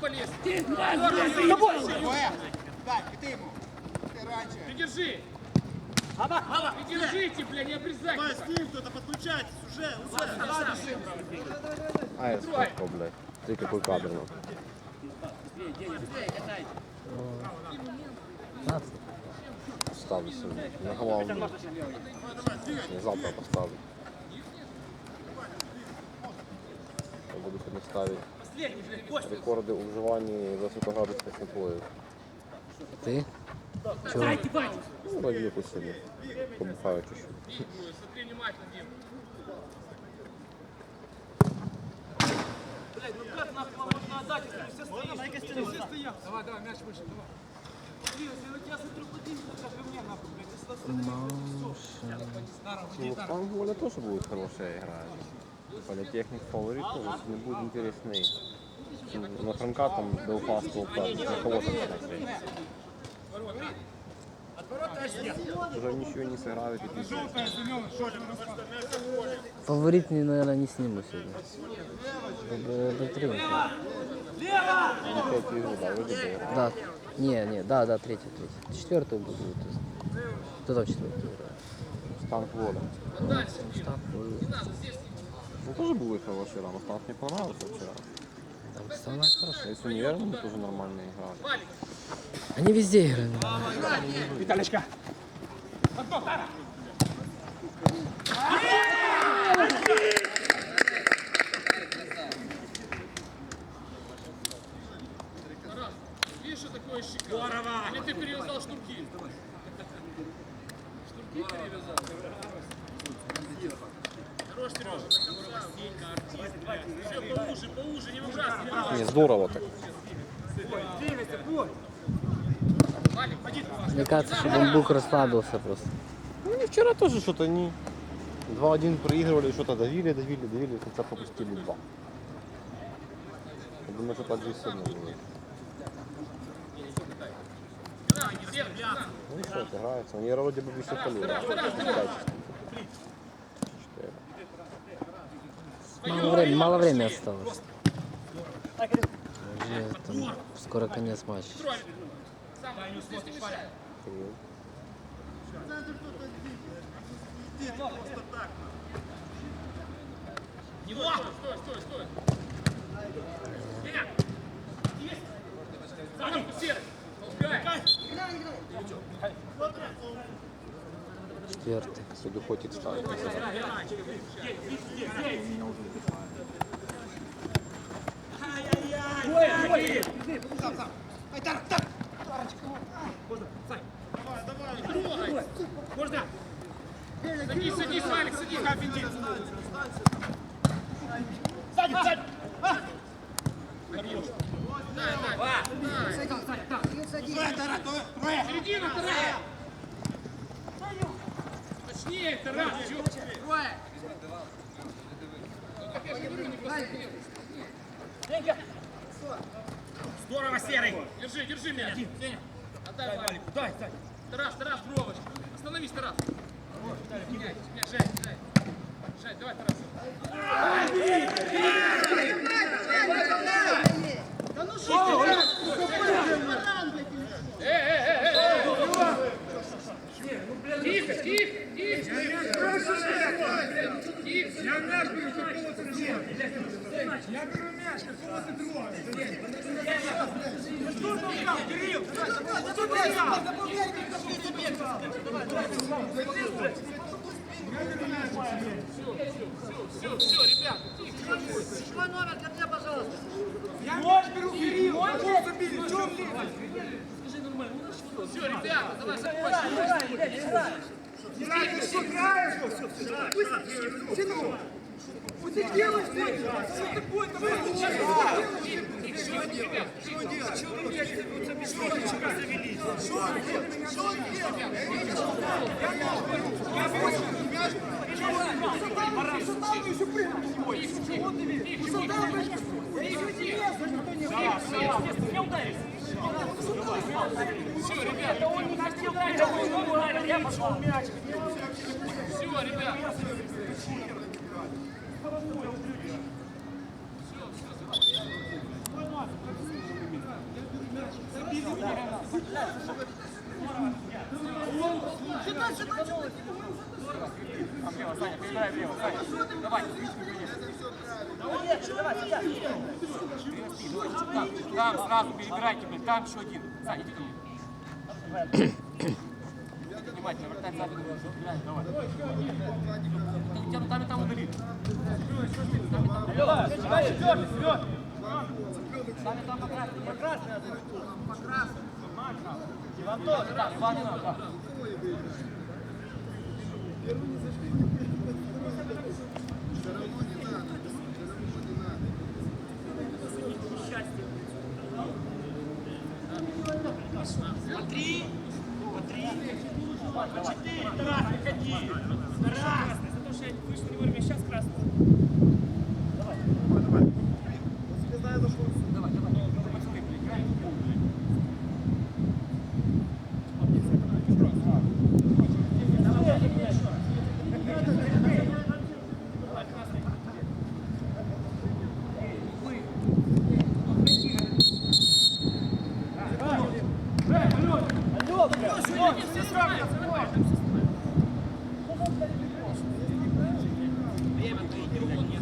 полез. Двоє. Так, іди йому. Ти раніше. Придержи. Придержите, бля, не обрезай. Давай, с ним кто-то подключайтесь уже, уже. А, я сколько, блядь. Ты какой кадр, ну. Ставлю себе. На голову. Не завтра поставлю. Я буду сьогодні ставити Рекорди у вживанні високоградусних напоїв. Ти? Чого? Ну, раді якусь собі. Побухаю чи. Блядь, ну как нахуй вам можно. Давай, давай, мяч выше, давай. Там, Воля, тоже будет хорошая игра. Политехник фаворит, не будет интересный. На Франка там Белфаст Волтар, на кого там смотреть? Уже ничего не сыграют. Фаворит, наверное, не сниму сегодня. До, до трех. Третью игру, да, вроде. Да. Не, не, да, да, третий, третий. Четвертую буду. Кто там четвертый играет? Станк Воля. Дальше, Дим. Ну, Не тоже был хороший рано. Станк мне понравился вчера. Там стало хорошо. Если неверно, мы тоже нормально играли. Они везде играли. Виталичка. Тарас, видишь, что такое щека? Здорово! Или ты перевязал шнурки? Не здорово так. Мне кажется, что Бамбук расслабился просто. Ну, они вчера тоже что-то не... 2-1 проигрывали, что-то давили, давили, давили, в конце пропустили 2. Я думаю, что так же и сегодня будет. Ну что, отыграется. Они вроде бы все полили. Мало времени, мало времени осталось. Там скоро конец матча. Стой, стой, стой. Меня. Есть. Задом, Серый. Толкай. Четвертый. Хоть ставит. Можно. Садись, садись, Валик, садись. Сзади, сзади. Середина, Тарас. Точнее, Тарас. чё? Опять же говорю, не посмотри. Здорово, Серый. Держи, держи меня. Сеня. Отдай Валику. Дай, дай. Тарас, Тарас, бровочка. Остановись, Тарас. Меняйтесь, меня, Жень, Жень. Жень, давай, Тарас. Э, э, э, э, э. Тихо, тихо, тихо. Тихо. Я ты? Я беру мяч, какого ты трогаешь? Что ты украл, Кирилл? Что ты украл? Все, все, ребят, тихо. Кирилл. Забили? Ты? Все, ребята, давай закончим. Ты что, играешь? Ты ты? Что? Что? Что делать? Что вы мне что? Что? Что делаете? Я мяч беру. Мяч беру. Сатану еще прыгнул. Чего ты видишь? Сатану Я еще не лезу, никто не лезет. Не ударишь. Все, ребята, Он не хотел дать, он ударил. Я пошел мяч. все, ребята. Там сразу перебирайте, блин, там еще один. Саня, иди ко мне. Внимательно, вратарь сзади. Давай. Там, там, там и там удали. Там и там по красной. По красной. По красной. Иван тоже. Да, Иван не надо, Четыре, Тарас, выходи! Тарас! За то, что я вышел не вовремя, сейчас красный. Время-то и не